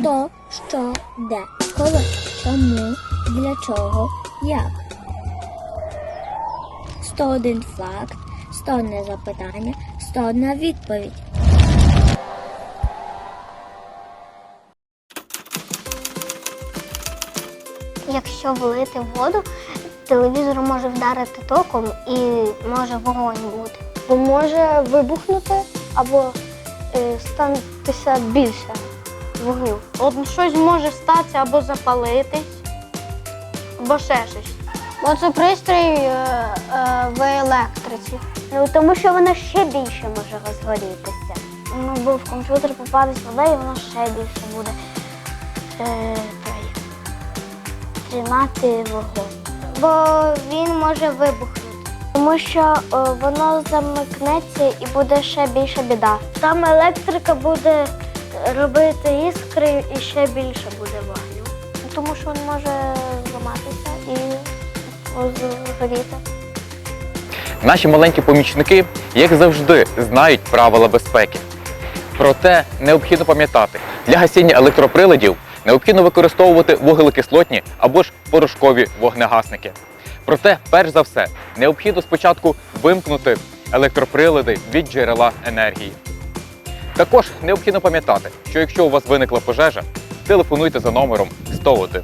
Хто, що, де, коли, кому, для чого, як. 101 факт, 101 запитання, 101 відповідь. Якщо влити воду, телевізор може вдарити током і може вогонь бути. Бо може вибухнути або е, станутися більше вогню. От щось може статися або запалитись, або ще щось. Бо це пристрій е, е, в електриці. Ну тому що воно ще більше може розгорітися. Ну, бо в комп'ютер попадає вода і воно ще більше буде е, той, тримати вогонь. Бо він може вибухнути. Тому що е, воно замикнеться і буде ще більша біда. Там електрика буде робити іскри і ще більше буде вогню. Тому що він може зламатися і згоріти. Наші маленькі помічники, як завжди, знають правила безпеки. Проте необхідно пам'ятати, для гасіння електроприладів необхідно використовувати вуглекислотні або ж порошкові вогнегасники. Проте, перш за все, необхідно спочатку вимкнути електроприлади від джерела енергії. Також необхідно пам'ятати, що якщо у вас виникла пожежа, телефонуйте за номером 101.